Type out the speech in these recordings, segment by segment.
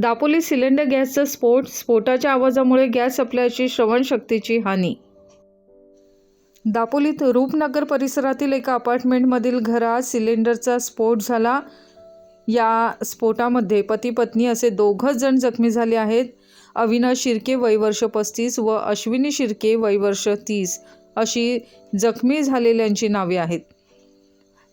Dapoli cylinder गॅसचा स्फोट स्फोटाच्या आवाजामुळे गॅस सप्लायची श्रवणशक्तीची हानी. दापोलीत रूपनगर परिसरातील एका अपार्टमेंटमधील घरात सिलेंडरचा स्फोट झाला. या स्फोटामध्ये पती पत्नी असे दोघंच जण जखमी झाले आहेत. अविनाश शिर्के वय वर्ष पस्तीस व अश्विनी शिर्के वय वर्ष तीस अशी जखमी झालेल्यांची नावे आहेत.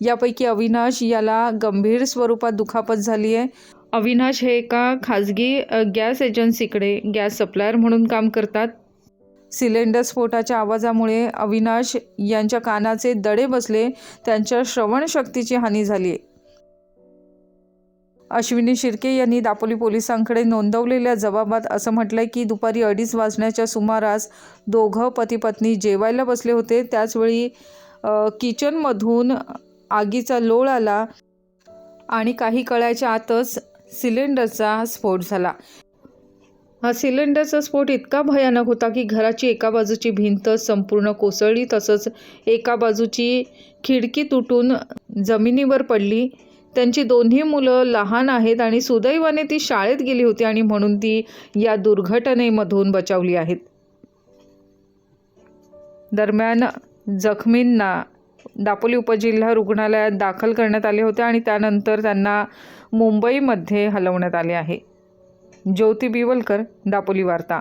यापैकी अविनाश याला गंभीर स्वरूपात दुखापत झाली आहे अविनाश हे एका खाजगी गॅस एजन्सीकडे गॅस सप्लायर म्हणून काम करतात. सिलेंडर स्फोटाच्या आवाजामुळे अविनाश यांच्या कानाचे दडे बसले त्यांच्या श्रवणशक्तीची हानी झाली. आहे अश्विनी शिर्के यांनी दापोली पोलिसांकडे नोंदवलेल्या जबाबात असं म्हटलंय की दुपारी अडीच वाजण्याच्या सुमारास दोघं पती पत्नी जेवायला बसले होते. त्याचवेळी किचनमधून आगीचा लोळ आला आणि काही कळायच्या आतच सिलेंडरचा स्फोट झाला. हा सिलेंडरचा स्फोट इतका भयानक होता की घराची एका बाजूची भिंत संपूर्ण कोसळली तसंच एका बाजूची खिडकी तुटून जमिनीवर पडली. त्यांची दोन्ही मुलं लहान आहेत आणि सुदैवाने ती शाळेत गेली होती आणि म्हणून ती या दुर्घटनेमधून बचावली आहेत. दरम्यान जखमींना दापोली उपजिल्हा रुग्णालयात दाखल करण्यात आले होते आणि त्यानंतर त्यांना मुंबईमध्ये हलवण्यात आले आहे. ज्योती बिवलकर दापोली वार्ता.